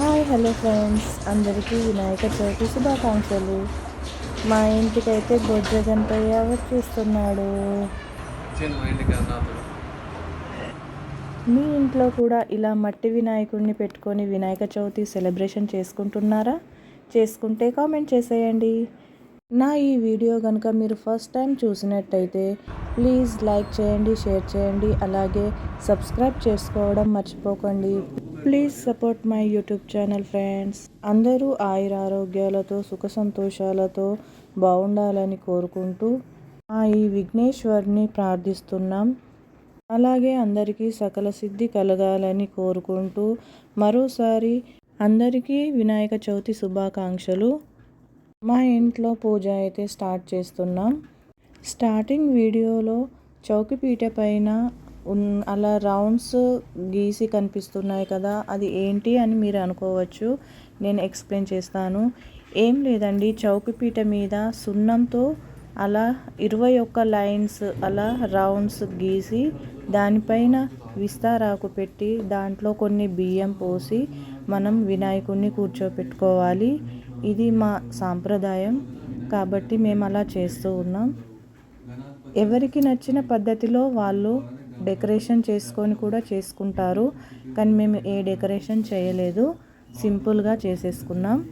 Hi hello friends. అందరికీ వినాయక చవితి శుభాకాంక్షలు. మా ఇంటికైతే బొజ్జ గణపయ్య వచ్చేస్తున్నాడు మీ ఇంట్లో కూడా ఇలా మట్టి వినాయకుడిని పెట్టుకొని వినాయక చవితి సెలబ్రేషన్ చేసుకుంటున్నారా? చేసుకుంటే కామెంట్ చేసేయండి. నా ఈ వీడియో కనుక మీరు ఫస్ట్ టైం చూసినట్టయితే ప్లీజ్ లైక్ చేయండి షేర్ చేయండి అలాగే సబ్స్క్రైబ్ చేసుకోవడం మర్చిపోకండి. Please support my YouTube channel friends. అందరూ ఆయుర ఆరోగ్యాలతో సుఖ సంతోషాలతో బాగుండాలని కోరుకుంటూ మా ఈ విఘ్నేశ్వర్ని ప్రార్థిస్తున్నాం. అలాగే అందరికీ సకల సిద్ధి కలగాలని కోరుకుంటూ మరోసారి అందరికీ వినాయక చవితి శుభాకాంక్షలు. మా ఇంట్లో పూజ అయితే స్టార్ట్ చేస్తున్నాం. స్టార్టింగ్ వీడియోలో చౌకపీట పైన అలా రౌండ్స్ గీసి కనిపిస్తున్నాయి కదా అది ఏంటి అని మీరు అనుకోవచ్చు. నేను ఎక్స్ప్లెయిన్ చేస్తాను. ఏం లేదండి చౌకపీట మీద సున్నంతో అలా ఇరవై ఒక్క లైన్స్ అలా రౌండ్స్ గీసి దానిపైన విస్తారాకు పెట్టి దాంట్లో కొన్ని బియ్యం పోసి మనం వినాయకుడిని కూర్చోపెట్టుకోవాలి. ఇది మా సాంప్రదాయం. కాబట్టి మేము అలా చేస్తూ ఉన్నాం. ఎవరికి నచ్చిన పద్ధతిలో వాళ్ళు డెకరేషన్ చేసుకొని కూడా చేసుకుంటారు. కానీ మేము ఏ డెకరేషన్ చేయలేదు. సింపుల్గా చేసేసుకున్నాం.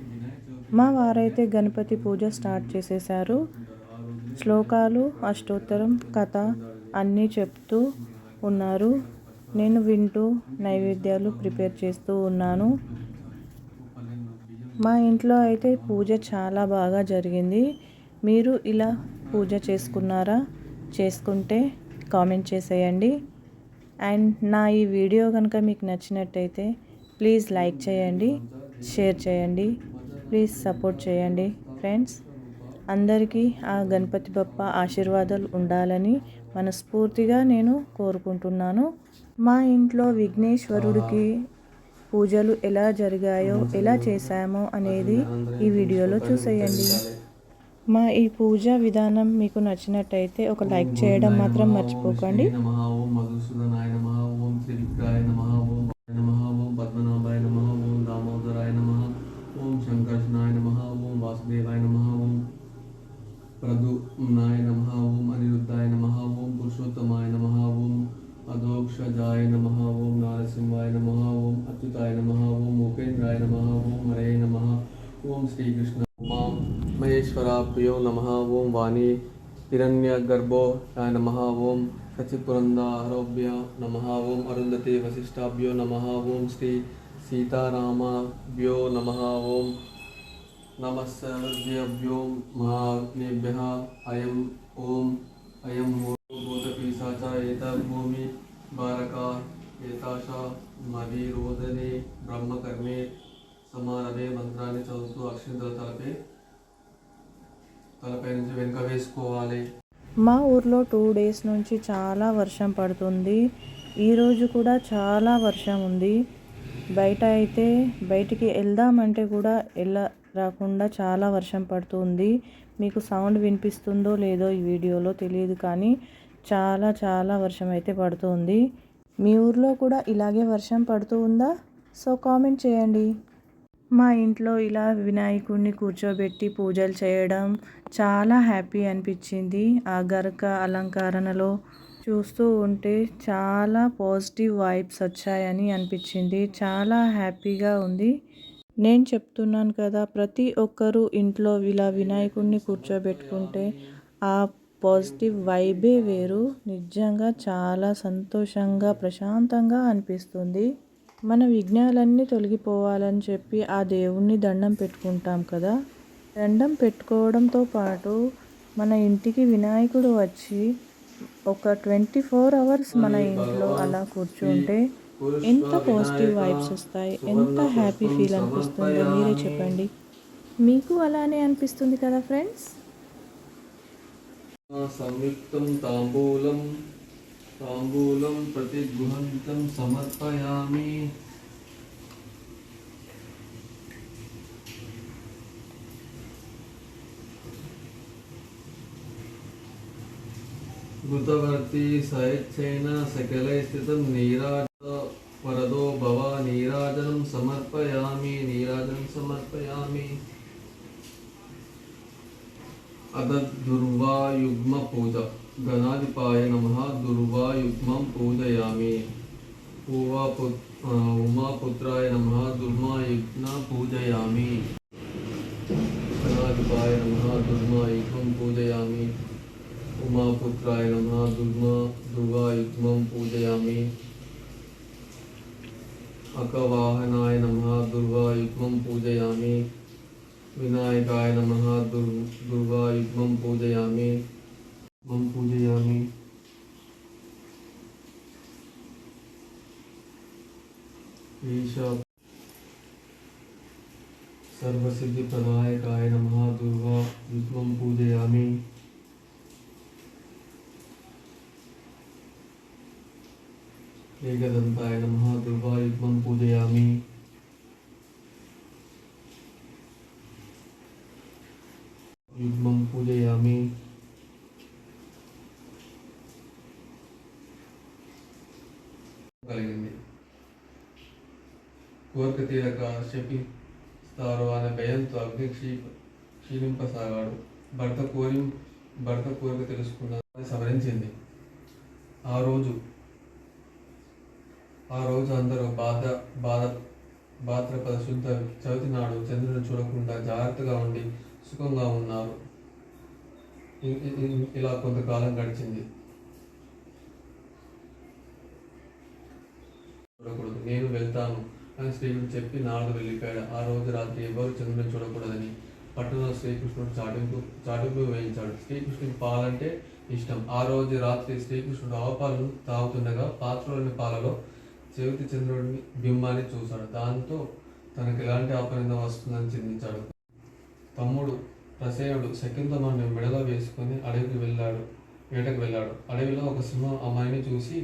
మా వారైతే గణపతి పూజ స్టార్ట్ చేసేసారు. శ్లోకాలు అష్టోత్తరం కథ అన్నీ చెప్తూ ఉన్నారు. నేను వింటూ నైవేద్యాలు ప్రిపేర్ చేస్తూ ఉన్నాను. మా ఇంట్లో అయితే పూజ చాలా బాగా జరిగింది. మీరు ఇలా పూజ చేసుకున్నారా? చేసుకుంటే కామెంట్ చేసేయండి. అండ్ నా ఈ వీడియో కనుక మీకు నచ్చినట్టయితే ప్లీజ్ లైక్ చేయండి షేర్ చేయండి ప్లీజ్ సపోర్ట్ చేయండి ఫ్రెండ్స్. అందరికీ ఆ గణపతి బప్ప ఆశీర్వాదాలు ఉండాలని మనస్ఫూర్తిగా నేను కోరుకుంటున్నాను. మా ఇంట్లో విఘ్నేశ్వరుడికి పూజలు ఎలా జరిగాయో ఎలా చేశామో అనేది ఈ వీడియోలో చూసేయండి. మా ఈ పూజా విధానం మీకు నచ్చినట్టయితే ఒక లైక్ చేయడం మాత్రం మర్చిపోకండి ఓం ఓం త్రివిక్రాయ నమ ఓం నమ ఓం పద్మనాభాయ నమ ఓం దామోదరాయ నమ ఓం శంకర్షణాయ నమ ఓం వాసుదేవాయ నమ ఓం ప్రదుమ్నాయ నమ ఓం అనిరుద్ధాయ నమ ఓం పురుషోత్తమాయ నమ ఓం అధోక్షజాయ నమ ఓం నారసింహాయ నమ ఓం అచ్యుతాయ నమ ఓం ఉపేంద్రాయ నమ ఓం హరే నమ ఓం శ్రీకృష్ణ महेश्वरा प्रियो नम। ओं वाणी हिरण्यगर्भो नम। ओं सचिपुरन्दारोभ्य नम। ओं अरुंधति वशिष्ठाभ्यो नम। ओं श्री सीताभ्यो नम। ओं नमस्सर्वेभ्यो महाभ्य अयम ओम, अयम भूतपीसा च एतद्भूमि मदी रोदने ब्रह्मकर्मे समारभे मन्त्राणि चौतु अक्षिन्द्रतलपे తలపై నుంచి వెనుక వేసుకోవాలి. మా ఊర్లో టూ డేస్ నుంచి చాలా వర్షం పడుతుంది. ఈరోజు కూడా చాలా వర్షం ఉంది. బయట అయితే బయటికి వెళ్దామంటే కూడా వెళ్ళ రాకుండా చాలా వర్షం పడుతుంది. మీకు సౌండ్ వినిపిస్తుందో లేదో ఈ వీడియోలో తెలియదు కానీ చాలా చాలా వర్షం అయితే పడుతుంది. మీ ఊర్లో కూడా ఇలాగే వర్షం పడుతూ ఉందా? సో కామెంట్ చేయండి. మా ఇంట్లో ఇలా వినాయకుడిని కూర్చోబెట్టి పూజలు చేయడం చాలా హ్యాపీ అనిపించింది. ఆ గరక అలంకరణలో చూస్తూ ఉంటే చాలా పాజిటివ్ వైబ్స్ వచ్చాయని అనిపించింది. చాలా హ్యాపీగా ఉంది. నేను చెప్తున్నాను కదా ప్రతి ఒక్కరూ ఇంట్లో ఇలా వినాయకుడిని కూర్చోబెట్టుకుంటే ఆ పాజిటివ్ వైబే వేరు. నిజంగా చాలా సంతోషంగా ప్రశాంతంగా అనిపిస్తుంది. మన విఘ్నాలన్నీ తొలగిపోవాలని చెప్పి ఆ దేవుణ్ణి దండం పెట్టుకుంటాం కదా. దండం పెట్టుకోవడంతో పాటు మన ఇంటికి వినాయకుడు వచ్చి ఒక ట్వంటీ ఫోర్ అవర్స్ మన ఇంట్లో అలా కూర్చుంటే ఎంత పాజిటివ్ వైబ్స్ వస్తాయి. ఎంత హ్యాపీ ఫీల్ అనిపిస్తుందో మీరే చెప్పండి. మీకు అలానే అనిపిస్తుంది కదా ఫ్రెండ్స్ సంయుక్తం తాంబూలం ताम्बूलं प्रतिगृहन्तं समर्पयामि कृतवर्ती सैच्छेन सकलैस्थितं नीरा दुर्वायुग्म पूज गणाधिपाय नमः, दुर्वायुग्मं पूजयामि। उमापुत्राय नमः, दुर्मायुग्न पूजयामि। गणाधिपाय दुर्मा दुर्मायुग्मं पूजयामी। उमापुत्राय नम, दुर्मा, दुर्वायुग्मं पूजयामी। अकवाहनाय नमः, दुर्वायुग्मं पूजयामी। विनायकाय नम। दुर् दुर्गायुग्मं पूजयामि। मम पूजयामि। सर्वसिद्धिप्रदायकाय नमः। दुर्गा युग्मं पूजयामि। एकदन्ताय नमः। दुर्गायुग्मं पूजयामि। కలిగింది. కోరిక తీరక శపిస్తారు అనే భయంతో అగ్ని క్షీ క్షీణింపసాగాడు. భర్త కోరి భర్త కోరిక తెలుసుకున్న సవరించింది ఆ రోజు ఆ రోజు అందరూ బాధ బాధ భాద్రపద శుద్ధ చవితి నాడు చంద్రుని చూడకుండా జాగ్రత్తగా ఉండి సుఖంగా ఉన్నారు. ఇలా కొంతకాలం గడిచింది. చూడకూడదు. నేను వెళ్తాను అని శ్రీకృష్ణుడు చెప్పి నారదు వెళ్ళిపోయాడు ఆ రోజు రాత్రి ఎవరు చంద్రుని చూడకూడదని పట్టణంలో శ్రీకృష్ణుడు చాటింపు చాటింపు వేయించాడు. శ్రీకృష్ణుడికి పాలంటే ఇష్టం. ఆ రోజు రాత్రి శ్రీకృష్ణుడు ఆవపాలను తాగుతుండగా పాత్రలోని పాలలో చెవితి చంద్రుడిని బింబాన్ని చూశాడు. దాంతో తనకు ఎలాంటి ఆపరిందం వస్తుందని చింతించాడు. తమ్ముడు ప్రసేయుడు శకుంతమాన్ని మెడలో వేసుకొని అడవికి వెళ్ళాడు వేటకు వెళ్ళాడు? అడవిలో ఒక సింహం అమ్మాయిని చూసి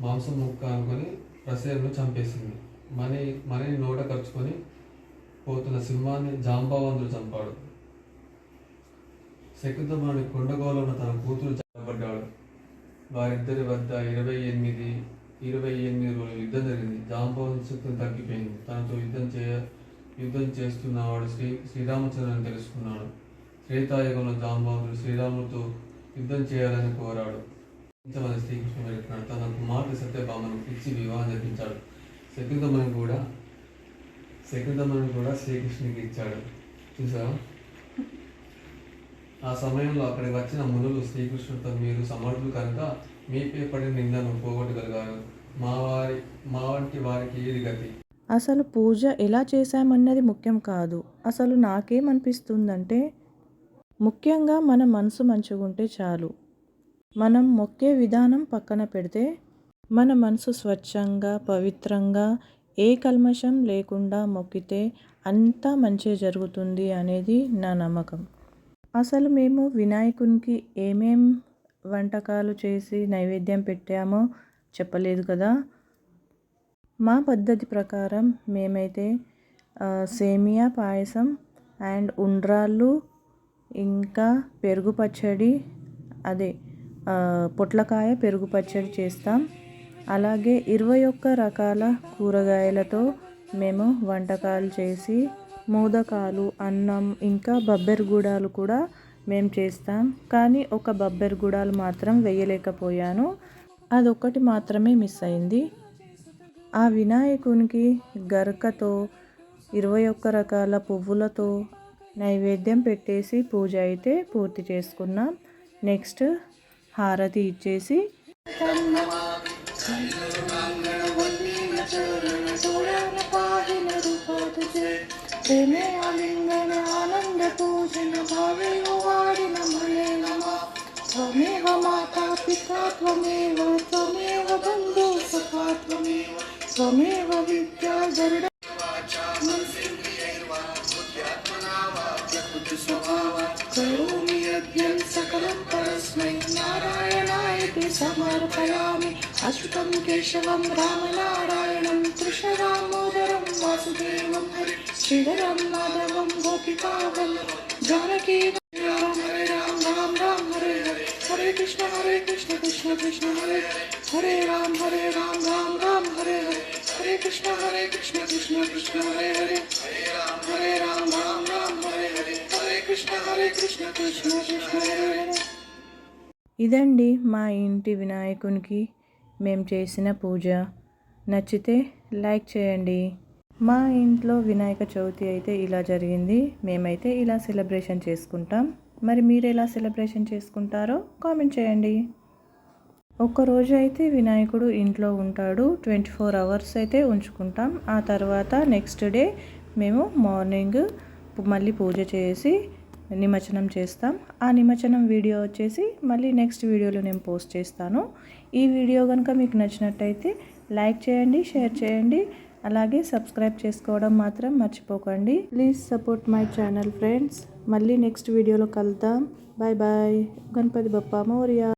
మాంసం ముక్క అనుకొని ప్రసేనుడు చంపేసింది. మనీ మనీని నోట ఖర్చుకొని పోతున్న సింహాన్ని జాంబావంతుడు చంపాడు. శకుంతమణి కొండగోలో ఉన్న తన కూతురు చంపబడ్డాడు. వారిద్దరి వద్ద ఇరవై ఎనిమిది ఇరవై ఎనిమిది రోజులు యుద్ధం జరిగింది. జాంబవంతుని శక్తి తగ్గిపోయింది. తనతో యుద్ధం చేయ యుద్ధం చేస్తున్నవాడు శ్రీ శ్రీరామచంద్రుని తెలుసుకున్నాడు. త్రేతాయుగంలో జాంబవంతుడు శ్రీరాముడితో యుద్ధం చేయాలని కోరాడు. ఇంతమంది శ్రీకృష్ణుడు వెళ్తున్నాడు తన కుమారుడు సత్యభామను ఇచ్చి వివాహం జరిపించాడు. శకుంతమని కూడా శకుంతమని కూడా శ్రీకృష్ణునికి ఇచ్చాడు. చూసావా? ఆ సమయంలో అక్కడికి వచ్చిన మునులు శ్రీకృష్ణుడితో మీరు సమర్థులు కనుక మీపై పడిన నిందను పోగొట్టగలిగారు. మా వారి మా వంటి వారికి ఏది గతి? అసలు పూజ ఎలా చేశామన్నది ముఖ్యం కాదు. అసలు నాకేమనిపిస్తుందంటే ముఖ్యంగా మన మనసు మంచిగుంటే చాలు. మనం మొక్కే విధానం పక్కన పెడితే మన మనసు స్వచ్ఛంగా పవిత్రంగా ఏ కల్మషం లేకుండా మొక్కితే అంతా మంచి జరుగుతుంది అనేది నా నమ్మకం. అసలు మేము వినాయకునికి ఏమేం వంటకాలు చేసి నైవేద్యం పెట్టామో చెప్పలేదు కదా. మా పద్ధతి ప్రకారం మేమైతే సేమియా పాయసం అండ్ ఉండ్రాళ్ళు ఇంకా పెరుగు పచ్చడి అదే పొట్లకాయ పెరుగు పచ్చడి చేస్తాం. అలాగే ఇరవై ఒక్క రకాల కూరగాయలతో మేము వంటకాలు చేసి మోదకాలు అన్నం ఇంకా బబ్బెర్ గుడాలు కూడా మేము చేస్తాం. కానీ ఒక బబ్బెర్ గుడాలు మాత్రం వేయలేకపోయాను. అదొక్కటి మాత్రమే మిస్ అయింది. ఆ వినాయకునికి గరకతో ఇరవై ఒక్క రకాల పువ్వులతో నైవేద్యం పెట్టేసి పూజ అయితే పూర్తి చేసుకున్నాం. నెక్స్ట్ హారతి ఇచ్చేసి ప్రేమే ఆనంద పూజన భావే వాడిన మలే నమ త్వమేవ మాతా పితా త్వమేవ త్వమేవ బంధు సఖా త్వమేవ త్వమేవ విద్యా అచ్యుతం కేశవం రామనారాయణం కృష్ణరామోదరం వాసుదేవం హరి శ్రీధరం మాధవం గోపికావం జానకీ రామ హరే రామ రామ రామ హరే హరే హరే కృష్ణ హరే కృష్ణ కృష్ణ కృష్ణ హరే హరే హరే రామ హరే రామ రామ రామ హరే హరే हरे कृष्ण हरे कृष्ण कृष्ण कृष्ण हरे हरे हरे राम हरे राम राम राम हरे हरे हरे कृष्ण हरे कृष्ण कृष्ण कृष्ण हरे हरे ఇదండి మా ఇంటి వినాయకునికి మేము చేసిన పూజ. నచ్చితే లైక్ చేయండి. మా ఇంట్లో వినాయక చవితి అయితే ఇలా జరిగింది. మేమైతే ఇలా సెలబ్రేషన్ చేసుకుంటాం. మరి మీరు ఎలా సెలబ్రేషన్ చేసుకుంటారో కామెంట్ చేయండి. ఒక్కరోజు అయితే వినాయకుడు ఇంట్లో ఉంటాడు. ట్వంటీ ఫోర్ అవర్స్ అయితే ఉంచుకుంటాం. ఆ తర్వాత నెక్స్ట్ డే మేము మార్నింగ్ మళ్ళీ పూజ చేసి నిమజ్జనం చేస్తాం. ఆ నిమజ్జనం వీడియో వచ్చేసి మళ్ళీ నెక్స్ట్ వీడియోలో నేను పోస్ట్ చేస్తాను. ఈ వీడియో కనుక మీకు నచ్చినట్టయితే లైక్ చేయండి షేర్ చేయండి. అలాగే సబ్స్క్రైబ్ చేసుకోవడం మాత్రం మర్చిపోకండి. Please support my channel friends మళ్ళీ నెక్స్ట్ వీడియోలో కలుద్దాం. Bye bye Ganapati Bappa Morya.